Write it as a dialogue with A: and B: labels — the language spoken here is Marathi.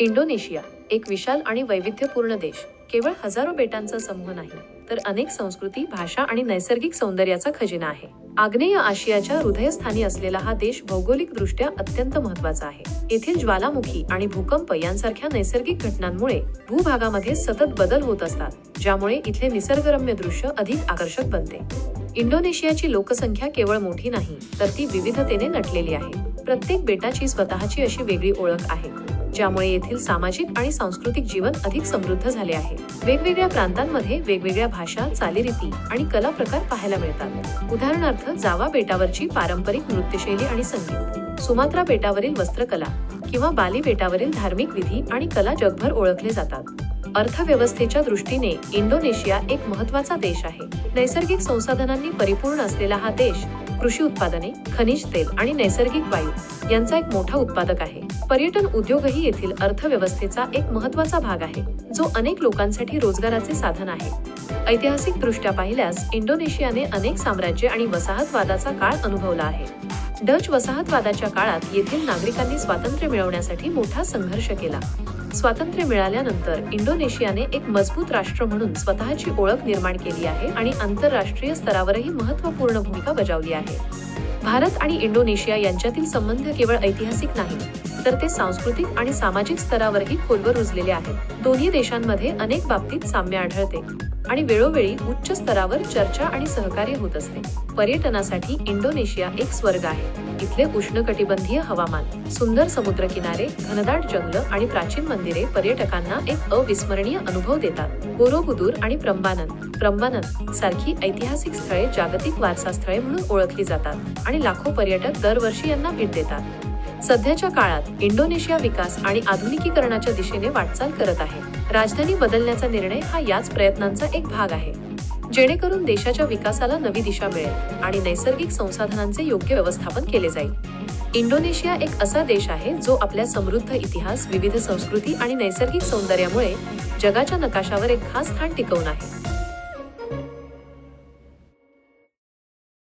A: इंडोनेशिया एक विशाल आणि वैविध्यपूर्ण देश. केवळ हजारो बेटांचा समूह नाही तर अनेक संस्कृती भाषा आणि नैसर्गिक सौंदर्याचा खजिना आहे. आग्नेय आशियाच्या हृदयस्थानी असलेला हा देश भौगोलिकदृष्ट्या अत्यंत महत्त्वाचा आहे. येथील ज्वालामुखी आणि भूकंप यांसारख्या नैसर्गिक घटनांमुळे भूभागामध्ये सतत बदल होत असतात ज्यामुळे इथले निसर्गरम्य दृश्य अधिक आकर्षक बनते. इंडोनेशियाची लोकसंख्या केवळ मोठी नाही तर ती विविधतेने नटलेली आहे. प्रत्येक बेटाची स्वतःची अशी वेगळी ओळख आहे. ज्यामुळे येथील सामाजिक आणि सांस्कृतिक जीवन अधिक समृद्ध झाले आहे. वेगवेगळ्या प्रांतांमध्ये वेगवेगळ्या भाषा चालीरीती आणि कला प्रकार पाहायला मिळतात. उदाहरणार्थ जावा बेटावरची पारंपरिक नृत्यशैली आणि संगीत सुमात्रा बेटावरील वस्त्रकला किंवा बाली बेटावरील धार्मिक विधी आणि कला जगभर ओळखले जातात. अर्थव्यवस्थेच्या दृष्टीने इंडोनेशिया एक महत्त्वाचा देश आहे. नैसर्गिक संसाधनांनी परिपूर्ण असलेला हा देश कृषी उत्पादने खनिज तेल आणि नैसर्गिक वायू यांचा एक मोठा उत्पादक आहे. पर्यटन उद्योगही येथील अर्थव्यवस्थेचा एक महत्त्वाचा भाग आहे जो अनेक लोकांसाठी रोजगाराचे साधन आहे. ऐतिहासिक दृष्ट्या पाहिल्यास इंडोनेशियाने अनेक साम्राज्य आणि वसाहतवादाचा काळ अनुभवला आहे. डच वसाहतवादाच्या काळात येथील नागरिकांनी स्वातंत्र्य मिळवण्यासाठी मोठा संघर्ष केला. स्वातंत्र्य मिळाल्यानंतर इंडोनेशियाने एक मजबूत राष्ट्र म्हणून स्वतःची ओळख निर्माण केली आहे आणि आंतरराष्ट्रीय स्तरावरही महत्त्वपूर्ण भूमिका बजावली आहे. भारत आणि इंडोनेशिया यांच्यातील संबंध केवळ ऐतिहासिक नाही तर ते सांस्कृतिक आणि सामाजिक स्तरावरही खोलवर रुजलेले आहेत. दोन्ही देशांमध्ये अनेक बाबतीत साम्य आढळते. आणि वेळोवेळी उच्च स्तरावर चर्चा आणि सहकार्य होत असते. पर्यटनासाठी इंडोनेशिया एक स्वर्ग आहे. इथले उष्णकटिबंधीय हवामान सुंदर समुद्रकिनारे घनदाट जंगल आणि प्राचीन मंदिरे पर्यटकांना एक अविस्मरणीय अनुभव देतात. बोरोबुदूर आणि प्रंबानन प्रंबानन सारखी ऐतिहासिक स्थळे जागतिक वारसा स्थळे म्हणून ओळखली जातात आणि लाखो पर्यटक दरवर्षी यांना भेट देतात. सध्याच्या काळात इंडोनेशिया विकास आणि आधुनिकीकरणाच्या दिशेने वाटचाल करत आहे. राजधानी बदलण्याचा निर्णय हा याच प्रयत्नांचा एक भाग आहे. जेणेकरून देशाच्या विकासाला नवी दिशा मिळेल आणि नैसर्गिक संसाधनांचे योग्य व्यवस्थापन केले जाईल. इंडोनेशिया एक असा देश आहे जो आपल्या समृद्ध इतिहास विविध संस्कृती आणि नैसर्गिक सौंदर्यामुळे जगाच्या नकाशावर एक खास स्थान टिकवून आहे.